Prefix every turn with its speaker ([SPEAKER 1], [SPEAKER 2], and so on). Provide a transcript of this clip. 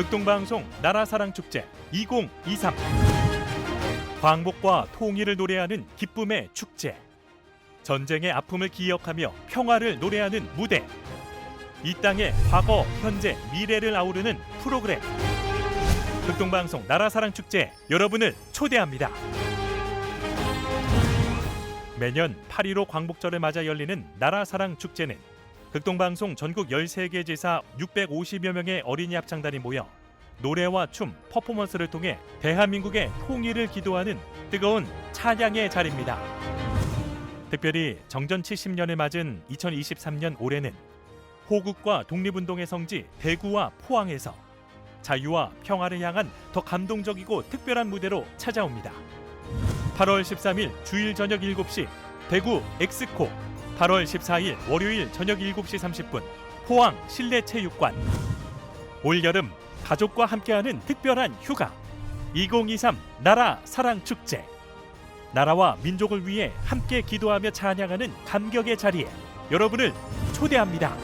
[SPEAKER 1] 극동방송 나라사랑축제 2023 광복과 통일을 노래하는 기쁨의 축제. 전쟁의 아픔을 기억하며 평화를 노래하는 무대. 이 땅의 과거, 현재, 미래를 아우르는 프로그램. 극동방송 나라사랑축제 여러분을 초대합니다. 매년 8.15 광복절을 맞아 열리는 나라사랑축제는 극동방송 전국 13개 지사 650여 명의 어린이 합창단이 모여 노래와 춤, 퍼포먼스를 통해 대한민국의 통일을 기도하는 뜨거운 찬양의 자리입니다. 특별히 정전 70년을 맞은 2023년 올해는 호국과 독립운동의 성지 대구와 포항에서 자유와 평화를 향한 더 감동적이고 특별한 무대로 찾아옵니다. 8월 13일 주일 저녁 7시 대구 엑스코 8월 14일 월요일 저녁 7시 30분 포항 실내체육관. 올여름 가족과 함께하는 특별한 휴가. 2023 나라 사랑 축제. 나라와 민족을 위해 함께 기도하며 찬양하는 감격의 자리에 여러분을 초대합니다.